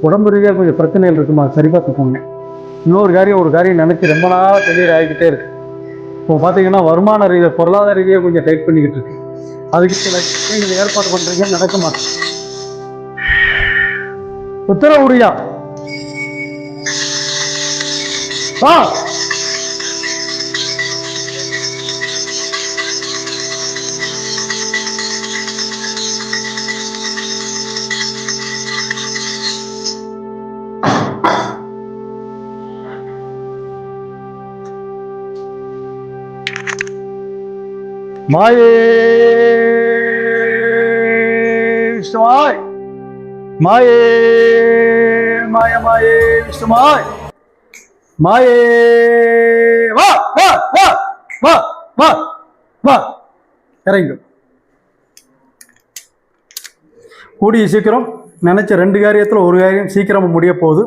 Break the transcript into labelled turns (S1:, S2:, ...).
S1: உடம்பு ரீதியாக கொஞ்சம் பிரச்சனைகள் இருக்குமா? சரி பார்த்துக்கோங்க இன்னொரு காரியம் ஒரு காரியம் நினச்சி ரொம்ப நாள் டெலிவரி ஆகிக்கிட்டே இருக்கு. இப்போ பார்த்தீங்கன்னா வருமான ரீதியாக பொருளாதார ரீதியாக கொஞ்சம் டைட் பண்ணிக்கிட்டு இருக்கு. அதுக்கு சில நீங்கள் ஏற்பாடு பண்ணுறீங்க நடக்க மாட்டேன் உத்தரவுடியா ஆ! மாயே விஷ்ணுவாய் மாயே மாய மாயே விஷ்ணுமாய் மாயே வா வா வா வா வா வா. இறங்கு. கூடிய சீக்கிரம் நினைச்ச ரெண்டு காரியத்தில் ஒரு காரியம் சீக்கிரமாக முடிய போகுது.